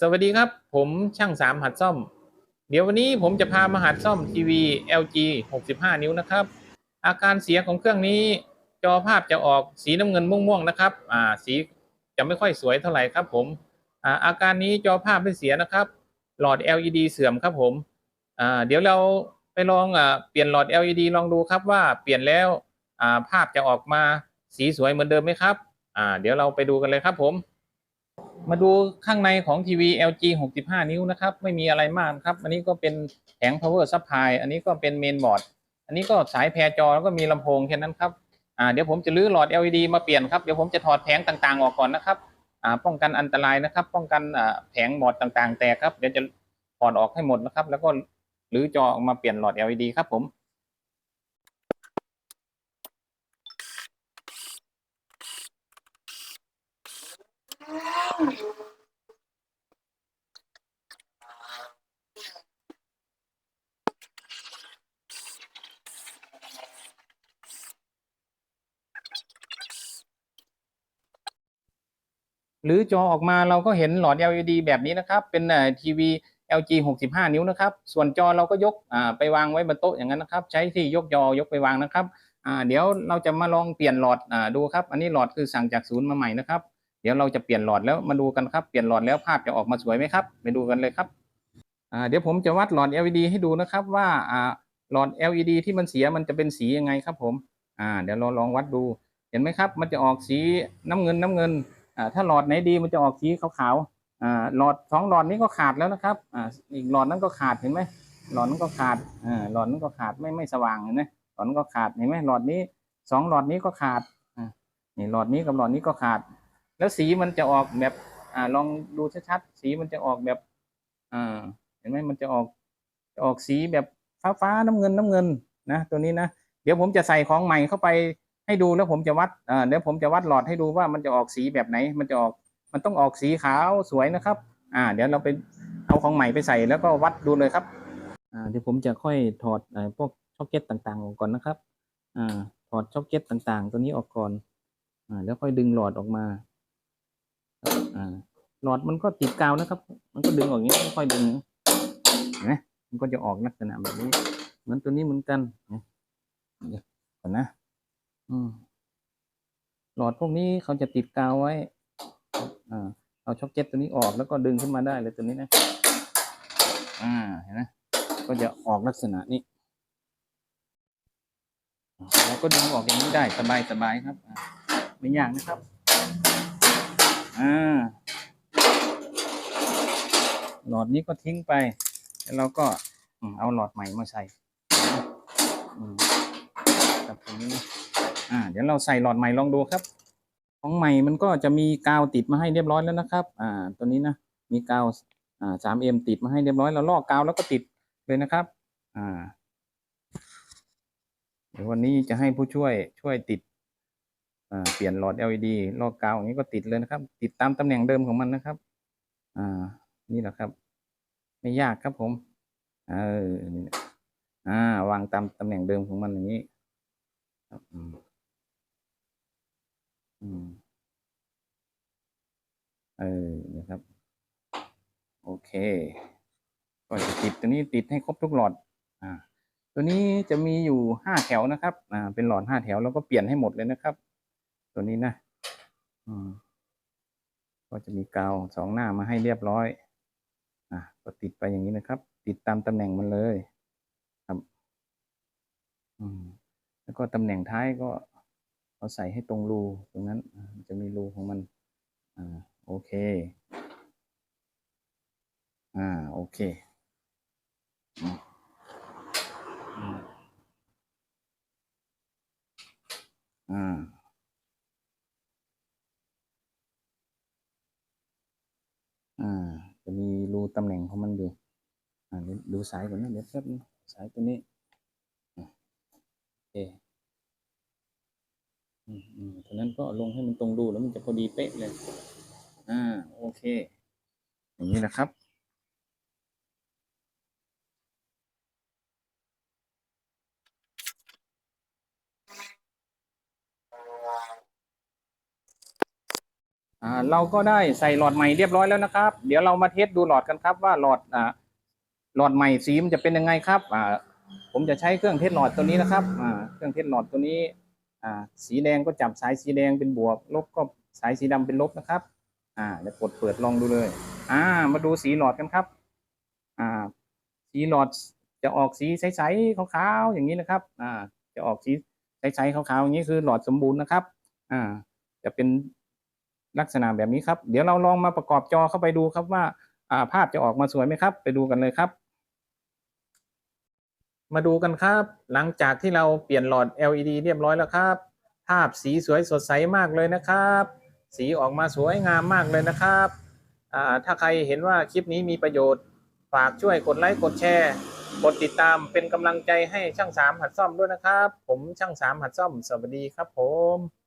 สวัสดีครับ ผมช่างสามหัดซ่อม เดี๋ยววันนี้ผมจะพามาหัดซ่อมทีวี LG 65 นิ้วนะครับ อาการเสียของเครื่องนี้จอภาพจะออกสีน้ำเงินม่วงๆนะครับอ่าสีจะไม่ค่อยสวยเท่าไหร่ครับผมอ่าอาการนี้จอภาพไม่เสียนะครับ หลอด LED เสื่อมครับผมอ่าเดี๋ยวเราไปลองอ่าเปลี่ยนหลอด LED ลองดูครับว่าเปลี่ยนแล้วอ่าภาพจะออกมาสีสวยเหมือนเดิมไหมครับอ่าเดี๋ยวเราไปดูกันเลยครับผม มาดูข้างในของทีวี LG 65 นิ้วนะครับ ไม่มีอะไรมากครับ อันนี้ก็เป็นแผง power supply อันนี้ก็เป็นเมนบอร์ด อันนี้ก็สายแพรจอแล้วก็มีลำโพงแค่นั้นครับ อ่า เดี๋ยวผมจะรื้อหลอด LED มาเปลี่ยนครับ เดี๋ยวผมจะถอดแผงต่างๆ ออกก่อนนะครับ อ่า ป้องกันอันตรายนะครับ ป้องกันอ่าแผงบอร์ดต่างๆ แตกครับ เดี๋ยวจะถอดออกให้หมดนะครับ แล้วก็รื้อจอออกมาเปลี่ยนหลอด LED ครับผม หรือจอออกมาเราก็เห็นหลอด LED แบบนี้นะครับ เป็นทีวี LG 65 นิ้วนะครับ ส่วนจอเราก็ยกไปวางไว้บนโต๊ะอย่างนั้นนะครับ ใช้ที่ยกยอยกไปวางนะครับเดี๋ยวเราจะมาลองเปลี่ยนหลอดดูครับ อันนี้หลอดคือสั่งจากศูนย์มาใหม่นะครับ ดี๋ยวเราจะเปลี่ยนหลอดแล้วมาดูกันครับ เปลี่ยนหลอดแล้วภาพจะออกมาสวยไหมครับไปดูกันเลยครับอ่าเดี๋ยวผมจะวัดหลอด LED ให้ดูนะครับว่าอ่าหลอด LED ที่มันเสียมันจะเป็นสียังไงครับผมอ่าเดี๋ยวเราลองวัดดู เห็นไหมครับ มันจะออกสีน้ำเงินน้ำเงินอ่าถ้าหลอดไหนดีมันจะออกสีขาวๆอ่าหลอดสองหลอดนี้ก็ขาดแล้วนะครับอ่าอีกหลอดนั้นก็ขาดเห็นไหมหลอดนั้นก็ขาดอ่าหลอดนั้นก็ขาดไม่ไม่สว่างเห็นไหมหลอดนั้นก็ขาดเห็นไหมหลอดนี้สองหลอดนี้ก็ขาดอ่านี่หลอดนี้กับหลอดนี้ก็ขาด แล้วสีมันจะออกแบบ อ่า ลองดูชัดๆ สีมันจะออกแบบ อ่า เห็นไหมมันจะออกจะออกสีแบบฟ้าฟ้าๆน้ำเงินน้ำเงินนะตัวนี้นะเดี๋ยวผมจะใส่ของใหม่เข้าไปให้ดูแล้วผมจะวัดอ่าเดี๋ยวผมจะวัดหลอดให้ดูว่ามันจะออกสีแบบไหน มันจะออกมันต้องออกสีขาวสวยนะครับ อ่า เดี๋ยวเราไปเอาของใหม่ไปใส่แล้วก็วัดดูเลยครับ อ่า เดี๋ยวผมจะค่อยถอดอพวกช็อกเก็ตต่างๆออกก่อนนะครับ อ่า ถอดช็อกเก็ตต่างๆ ตัวนี้ออกก่อน อ่า แล้วค่อยดึงหลอดออกมา หลอดมันก็ติดกาวนะครับ มันก็ดึงออกอย่างนี้ค่อยดึงนไหมมันก็จะออกลักษณะแบบนี้ เหมือนตัวนี้เหมือนกันเดี๋ยวก่อนนะ อืมหลอดพวกนี้เขาจะติดกาวไว้ อ่า เอาช็อกเก็ตตัวนี้ออกแล้วก็ดึงขึ้นมาได้เลยตัวนี้นะ อ่า เห็นไหมก็จะออกลักษณะนี้แล้วก็ดึงออกอย่างนี้ได้สบายสบายครับ ไม่ยากนะครับ อ่าหลอดนี้ก็ทิ้งไป แล้วเราก็เอาหลอดใหม่มาใส่อืมครับตรงนี้นะอ่า เดี๋ยวเราใส่หลอดใหม่ลองดูครับ ของใหม่มันก็จะมีกาวติดมาให้เรียบร้อยแล้วนะครับ อ่า ตัวนี้นะ มีกาว อ่า 3M ติดมาให้เรียบร้อยเราลอกกาวแล้วก็ติดเลยนะครับ อ่า เดี๋ยววันนี้จะให้ผู้ช่วยช่วยติด เปลี่ยนหลอด LED ลอกกาวอย่างนี้ก็ติดเลยนะครับ ติดตามตำแหน่งเดิมของมันนะครับ อ่า นี่แหละครับ ไม่ยากครับผม เอออ่าวางตามตำแหน่งเดิมของมันอย่างนี้ครับอืมอืมเออนะครับ โอเค ก็จะติดตัวนี้ติดให้ครบทุกหลอด อ่า ตัวนี้จะมีอยู่ห้าแถวนะครับ อ่า เป็นหลอดห้าแถวแล้วก็เปลี่ยนให้หมดเลยนะครับ ตัวนี้นะอืมก็จะมีกาวสองหน้ามาให้เรียบร้อยอะก็ติดไปอย่างนี้นะครับ ติดตามตำแหน่งมันเลย ครับอืมแล้วก็ตำแหน่งท้ายก็เอาใส่ให้ตรงรูตรงนั้นจะมีรูของมันอ่าโอเค อ่าโอเคอืมอืมอ่า อ่า จะมีรู ตำแหน่งของมันอยู่อ่าดูสายก่อนนะเดี๋ยวแป๊บนึงสายตัวนี้อะโอเคอืมอืมฉะนั้นก็ลงให้มันตรงดูแล้วมันจะพอดีเป๊ะเลย อ่า โอเค อย่างนี้นะครับ อ่าเราก็ได้ใส่หลอดใหม่เรียบร้อยแล้วนะครับ เดี๋ยวเรามาเทสดูหลอดกันครับว่าหลอดอ่าหลอดใหม่สีมันจะเป็นยังไงครับอ่าผมจะใช้เครื่องเทสหลอดตัวนี้นะครับอ่าเครื่องเทสหลอดตัวนี้อ่าสีแดงก็จับสายสีแดงเป็นบวก ลบก็สายสีดำเป็นลบนะครับ อ่าเดี๋ยวกดเปิดลองดูเลย อ่า มาดูสีหลอดกันครับ อ่า สีหลอดจะออกสีใสๆขาวๆอย่างนี้นะครับ อ่า จะออกสีใสๆขาวๆอย่างนี้คือหลอดสมบูรณ์นะครับ อ่า จะเป็น ลักษณะแบบนี้ครับ เดี๋ยวเราลองมาประกอบจอเข้าไปดูครับว่าอาภาพจะออกมาสวยไหมครับ ไปดูกันเลยครับ มาดูกันครับ หลังจากที่เราเปลี่ยนหลอด LED เรียบร้อยแล้วครับ ภาพสีสวยสดใสมากเลยนะครับ สีออกมาสวยงามมากเลยนะครับถ้าใครเห็นว่าคลิปนี้มีประโยชน์ ฝากช่วยกดไลค์กดแชร์ กดติดตามเป็นกำลังใจให้ช่างสามหัดซ่อมด้วยนะครับ ผมช่างสามหัดซ่อม สวัสดีครับผม